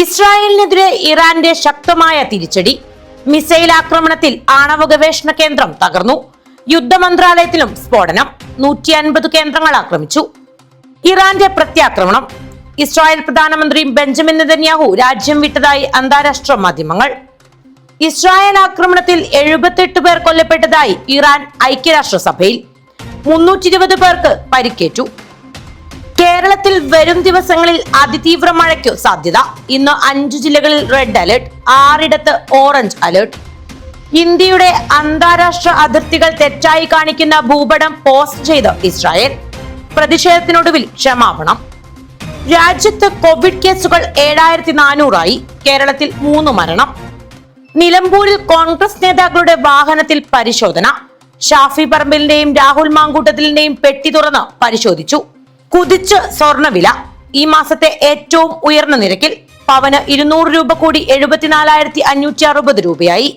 ഇസ്രായേലിനെതിരെ ഇറാന്റെ ശക്തമായ തിരിച്ചടി മിസൈൽ ആക്രമണത്തിൽ ആണവ ഗവേഷണ കേന്ദ്രം തകർന്നു യുദ്ധമന്ത്രാലയത്തിലും സ്ഫോടനം നൂറ്റി അൻപത് കേന്ദ്രങ്ങൾ ആക്രമിച്ചു. ഇറാന്റെ പ്രത്യാക്രമണം ഇസ്രായേൽ പ്രധാനമന്ത്രി ബെഞ്ചമിൻ നെതന്യാഹു രാജ്യം വിട്ടതായി അന്താരാഷ്ട്ര മാധ്യമങ്ങൾ. ഇസ്രായേൽ ആക്രമണത്തിൽ എഴുപത്തെട്ട് പേർ കൊല്ലപ്പെട്ടതായി ഇറാൻ ഐക്യരാഷ്ട്രസഭയിൽ മുന്നൂറ്റി ഇരുപത് പേർക്ക് പരിക്കേറ്റു. കേരളത്തിൽ വരും ദിവസങ്ങളിൽ അതിതീവ്ര മഴയ്ക്കു സാധ്യത. ഇന്ന് അഞ്ചു ജില്ലകളിൽ റെഡ് അലർട്ട് ആറിടത്ത് ഓറഞ്ച് അലർട്ട്. ഇന്ത്യയുടെ അന്താരാഷ്ട്ര അതിർത്തികൾ തെറ്റായി കാണിക്കുന്ന ഭൂപടം പോസ്റ്റ് ചെയ്ത് ഇസ്രായേൽ. പ്രതിഷേധത്തിനൊടുവിൽ ക്ഷമാപണം. രാജ്യത്ത് കോവിഡ് കേസുകൾ ഏഴായിരത്തി നാനൂറായി കേരളത്തിൽ മൂന്ന് മരണം. നിലമ്പൂരിൽ കോൺഗ്രസ് നേതാക്കളുടെ വാഹനത്തിൽ പരിശോധന. ഷാഫി പറമ്പിലിന്റെയും രാഹുൽ മാങ്കൂട്ടത്തിലിന്റെയും പെട്ടി തുറന്ന് പരിശോധിച്ചു. കുതിച്ച് സ്വർണവില ഈ മാസത്തെ ഏറ്റവും ഉയർന്ന നിരക്കിൽ പവന് ഇരുന്നൂറ് രൂപ കൂടി എഴുപത്തിനാലായിരത്തി അഞ്ഞൂറ്റി അറുപത് രൂപയായി.